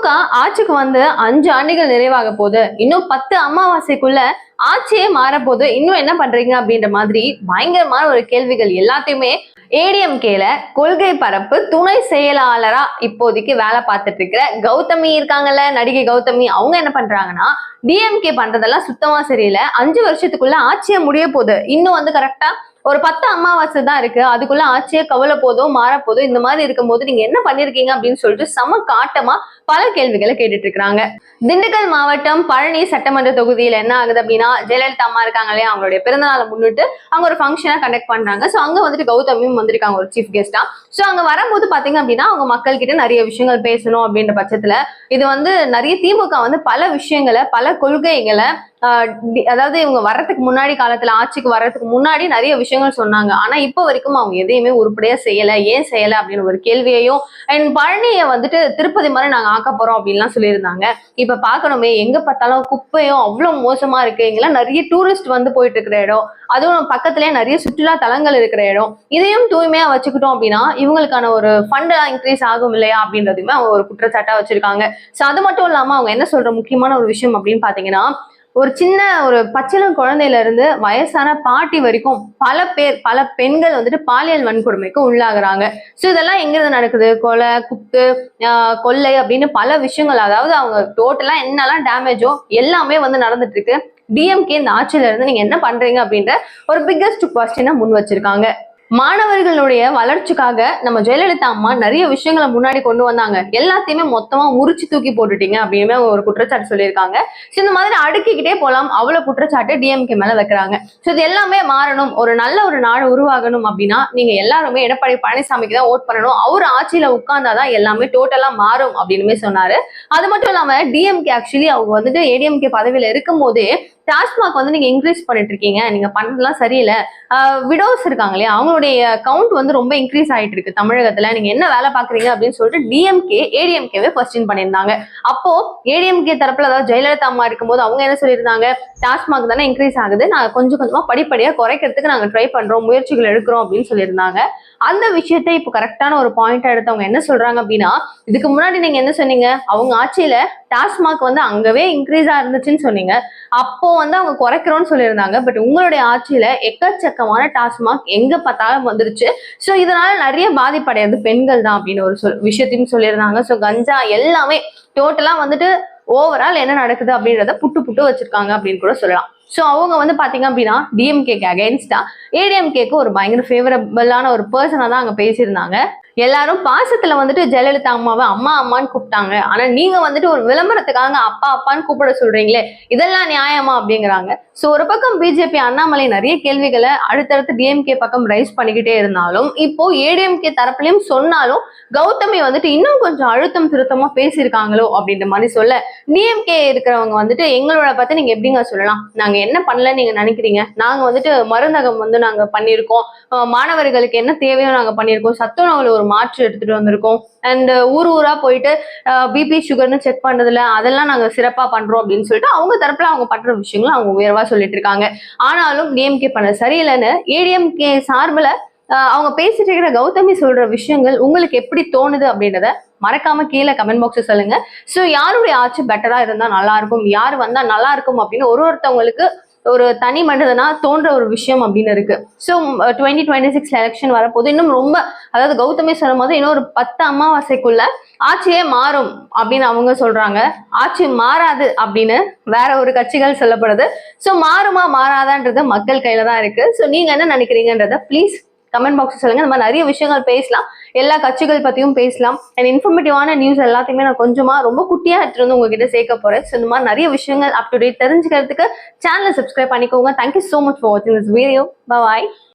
திமுக ஆட்சிக்கு வந்து அஞ்சு ஆண்டுகள் நிறைவாக போகுது. இன்னும் பத்து அமாவாசைக்குள்ள ஆட்சியே மாறப்போகுது. இன்னும் என்ன பண்றீங்க அப்படின்ற மாதிரி பயங்கரமான ஒரு கேள்விகள் எல்லாத்தையுமே ஏடிஎம்கேல கொள்கை பரப்பு துணை செயலாளரா இப்போதைக்கு வேலை பார்த்துட்டு இருக்கிற கௌதமி இருக்காங்கல்ல நடிகை கௌதமி. அவங்க என்ன பண்றாங்கன்னா டிஎம்கே பண்றதெல்லாம் சுத்தமா சரியில்லை. அஞ்சு வருஷத்துக்குள்ள ஆட்சியை முடிய போகுது. இன்னும் வந்து கரெக்டா ஒரு பத்து அமாவாசை தான் இருக்கு. அதுக்குள்ள ஆட்சியே கவலை போதோ மாற போதோ இந்த மாதிரி இருக்கும்போது நீங்க என்ன பண்ணிருக்கீங்க அப்படின்னு சொல்லிட்டு சம காட்டமா பல கேள்விகளை கேட்டுட்டு இருக்கிறாங்க திண்டுக்கல் மாவட்டம் பழனி சட்டமன்ற தொகுதியில் என்ன ஆகுது அப்படின்னா ஜெயலலிதா அம்மா இருக்காங்க இல்லையா? அவங்களுடைய பிறந்தநாளை முன்னிட்டு அவங்க ஒரு ஃபங்க்ஷனை கண்டக்ட் பண்றாங்க. ஸோ அங்க வந்துட்டு கௌதமியும் வந்திருக்காங்க ஒரு சீஃப் கெஸ்டா ஸோ அங்க வரும்போது பாத்தீங்க அப்படின்னா அவங்க மக்கள் கிட்ட நிறைய விஷயங்கள் பேசணும் அப்படின்ற பட்சத்துல இது வந்து நிறைய திமுக வந்து பல விஷயங்களை பல கொள்கைகளை ஆஹ் அதாவது இவங்க வர்றதுக்கு முன்னாடி காலத்துல ஆட்சிக்கு வர்றதுக்கு முன்னாடி நிறைய விஷயங்கள் சொன்னாங்க. ஆனா இப்போ வரைக்கும் அவங்க எதையுமே உருப்படியா செய்யல ஏன் செய்யல அப்படின்னு ஒரு கேள்வியையும் அண்ட் பழனியை வந்துட்டு திருப்பதி மாதிரி நாங்க பார்க்க போறோம் அப்படின்லாம் சொல்லியிருந்தாங்க. இப்ப பார்க்கணுமே எங்க பார்த்தாலும் குப்பையும் அவ்வளவு மோசமா இருக்கு. இங்கெல்லாம் நிறைய டூரிஸ்ட் வந்து போயிட்டு இருக்கிற இடம். அதுவும் பக்கத்துலயே நிறைய சுற்றுலா தலங்கள் இருக்கிற இடம். இதையும் தூய்மையா வச்சுக்கிட்டோம் அப்படின்னா இவங்களுக்கான ஒரு ஃபண்ட் இன்க்ரீஸ் ஆகும் இல்லையா அப்படின்றதுமே அவங்க ஒரு குற்றச்சாட்டா வச்சிருக்காங்க. சோ அது மட்டும் இல்லாம அவங்க என்ன சொல்ற முக்கியமான ஒரு விஷயம் அப்படின்னு பாத்தீங்கன்னா ஒரு சின்ன ஒரு பச்சிளம் குழந்தையில இருந்து வயசான பாட்டி வரைக்கும் பல பேர் பல பெண்கள் வந்துட்டு பாலியல் வன்கொடுமைக்கு உள்ளாகிறாங்க. ஸோ இதெல்லாம் எங்கிருந்து நடக்குது? கொலை குத்து கொள்ளை அப்படின்னு பல விஷயங்கள் அதாவது அவங்க டோட்டலா என்னெல்லாம் டேமேஜோ எல்லாமே வந்து நடந்துட்டு இருக்கு டிஎம்கே இந்த ஆட்சியில இருந்து நீங்க என்ன பண்றீங்க அப்படின்ற ஒரு பிக்கஸ்ட் கொஸ்டினை முன் வச்சிருக்காங்க. மாணவர்களுடைய வளர்ச்சிக்காக நம்ம ஜெயலலிதா அம்மா நிறைய விஷயங்களை முன்னாடி கொண்டு வந்தாங்க. எல்லாத்தையுமே மொத்தமா முறிச்சு தூக்கி போட்டுட்டீங்க அப்படின்னு ஒரு குற்றச்சாட்டு சொல்லியிருக்காங்க. ஸோ இந்த மாதிரி அடுக்கிக்கிட்டே போலாம். அவ்வளவு குற்றச்சாட்டு டிஎம்கே மேல வைக்கிறாங்க. ஸோ இது எல்லாமே மாறணும். ஒரு நல்ல ஒரு நாடு உருவாகணும் அப்படின்னா நீங்க எல்லாருமே எடப்பாடி பழனிசாமிக்கு தான் ஓட் பண்ணணும். அவர் ஆட்சியில உட்கார்ந்தாதான் எல்லாமே டோட்டலா மாறும் அப்படின்னுமே சொன்னாரு. அது மட்டும் இல்லாம டிஎம்கே ஆக்சுவலி அவங்க வந்துட்டு ஏடிஎம்கே பதவியில இருக்கும் போதே டாஸ்மாக் வந்து நீங்க இன்க்ரீஸ் பண்ணிட்டு இருக்கீங்க நீங்க பண்றதுலாம் சரியில்லை. விடோஸ் இருக்காங்க இல்லையா அவங்களுடைய கவுண்ட் வந்து ரொம்ப இன்க்ரீஸ் ஆயிட்டு இருக்கு தமிழகத்துல. நீங்க என்ன வேலை பாக்குறீங்க அப்படின்னு சொல்லிட்டு டிஎம்கே ஏடிஎம்கேவே கொஸ்டின் பண்ணியிருந்தாங்க. அப்போ ஏடிஎம்கே தரப்புல அதாவது ஜெயலலிதா அம்மா இருக்கும்போது அவங்க என்ன சொல்லியிருந்தாங்க? டாஸ்மாக் தானே இன்க்ரீஸ் ஆகுது. நாங்க கொஞ்சம் கொஞ்சமா படிப்படியா குறைக்கிறதுக்கு நாங்க ட்ரை பண்றோம் முயற்சிகள் எடுக்கிறோம் அப்படின்னு சொல்லியிருந்தாங்க. அந்த விஷயத்தை இப்போ கரெக்டான ஒரு பாயிண்டா எடுத்து அவங்க என்ன சொல்றாங்க அப்படின்னா இதுக்கு முன்னாடி நீங்க என்ன சொன்னீங்க? அவங்க ஆட்சியில டாஸ்மாக் வந்து அங்கவே இன்க்ரீஸா இருந்துச்சுன்னு சொன்னீங்க. அப்போ வந்து அவங்க குறைக்கிறோம்னு சொல்லியிருந்தாங்க. பட் உங்களுடைய ஆட்சியில எக்கச்சக்கமான டாஸ்மாக் எங்க பார்த்தாலும் வந்துருச்சு. ஸோ இதனால நிறைய பாதிப்படையாது பெண்கள் தான் அப்படின்னு ஒரு சொல் விஷயத்தையும் சொல்லியிருந்தாங்க. ஸோ கஞ்சா எல்லாமே டோட்டலா வந்துட்டு ஓவரால் என்ன நடக்குது அப்படின்றத புட்டு புட்டு வச்சிருக்காங்க அப்படின்னு கூட சொல்லலாம். ஸோ அவங்க வந்து பார்த்தீங்க அப்படின்னா டிஎம்கேக்கு அகைன்ஸ்டா ஏடிஎம்கேக்கு ஒரு பயங்கர ஃபேவரபிளான ஒரு பர்சனாக தான் அங்கே பேசியிருந்தாங்க. எல்லாரும் பாசத்துல வந்துட்டு ஜெயலலிதா அம்மாவை அம்மா அம்மான்னு கூப்பிட்டாங்க. ஆனா நீங்க வந்துட்டு ஒரு விளம்பரத்துக்காக அப்பா அப்பான்னு கூப்பிட சொல்றீங்களே இதெல்லாம் நியாயமா அப்படிங்கிறாங்க. சோ ஒரு பக்கம் பிஜேபி அண்ணாமலை நிறைய கேள்விகளை அடுத்தடுத்து டிஎம்கே பக்கம் ரைஸ் பண்ணிக்கிட்டே இருந்தாலும் இப்போ ஏடிஎம்கே தரப்புலயும் சொன்னாலும் கௌதமி வந்துட்டு இன்னும் கொஞ்சம் அழுத்தம் திருத்தமா பேசியிருக்காங்களோ அப்படின்ற மாதிரி சொல்ல டிஎம்கே இருக்கிறவங்க வந்துட்டு எங்களோட பத்தி நீங்க எப்படிங்க சொல்லலாம்? நாங்க என்ன பண்ணல நீங்க நினைக்கிறீங்க? நாங்க வந்துட்டு மருந்தகம் வந்து நாங்க பண்ணியிருக்கோம். மாணவர்களுக்கு என்ன தேவையோ நாங்க பண்ணியிருக்கோம். சத்துணவுல ஒரு மாற்று எடுத்துட்டு வந்திருக்கோம். அண்ட் uh, ஊர் ஊரா போயிட்டு பிபி சுகர்னு செக் பண்றதுல அதெல்லாம் நாங்க சிறப்பா பண்றோம் அப்படின்னு சொல்லிட்டு அவங்க தரப்புல அவங்க பண்ற விஷயங்களும் அவங்க உயர்வா சொல்லிட்டு இருக்காங்க. ஆனாலும் டிஎம்கே பண்ண சரியில்லைன்னு ஏடிஎம்கே சார்பில் uh, அவங்க பேசிட்டு இருக்கிற கௌதமி சொல்ற விஷயங்கள் உங்களுக்கு எப்படி தோணுது அப்படின்றத மறக்காம கீழே கமெண்ட் பாக்ஸ் சொல்லுங்க. ஸோ யாருடைய ஆட்சி பெட்டரா இருந்தா நல்லா இருக்கும் யார் வந்தா நல்லா இருக்கும் அப்படின்னு ஒரு ஒருத்தவங்களுக்கு ஒரு தனி மனிதனா தோன்ற ஒரு விஷயம் அப்படின்னு இருக்கு. So twenty twenty six election வரப்போது இன்னும் ரொம்ப அதாவது கௌதமே சொல்லும் போது இன்னும் ஒரு பத்து அமாவாசைக்குள்ள ஆட்சியே மாறும் அப்படின்னு அவங்க சொல்றாங்க. ஆட்சி மாறாது அப்படின்னு வேற ஒரு கட்சிகள் சொல்லப்படுது. ஸோ மாறுமா மாறாதான்றது மக்கள் கையில தான் இருக்கு. ஸோ நீங்க என்ன நினைக்கிறீங்கன்றத ப்ளீஸ் கமெண்ட் பாக்ஸ் சொல்லுங்க. இந்த மாதிரி நிறைய விஷயங்கள் பேசலாம். எல்லா கட்சிகள் பத்தியும் பேசலாம். அண்ட் இன்ஃபர்மேட்டிவான நியூஸ் எல்லாத்தையுமே நான் கொஞ்சமா ரொம்ப குட்டியா எடுத்துட்டு வந்து உங்ககிட்ட சேர்க்க போறேன். ஸோ இந்த மாதிரி நிறைய விஷயங்கள் அப் டு டேட் தெரிஞ்சுக்கிறதுக்கு சேனலை சப்ஸ்கிரைப் பண்ணிக்கோங்க. Thank you so much for வாட்சிங் திஸ் வீடியோ பாய்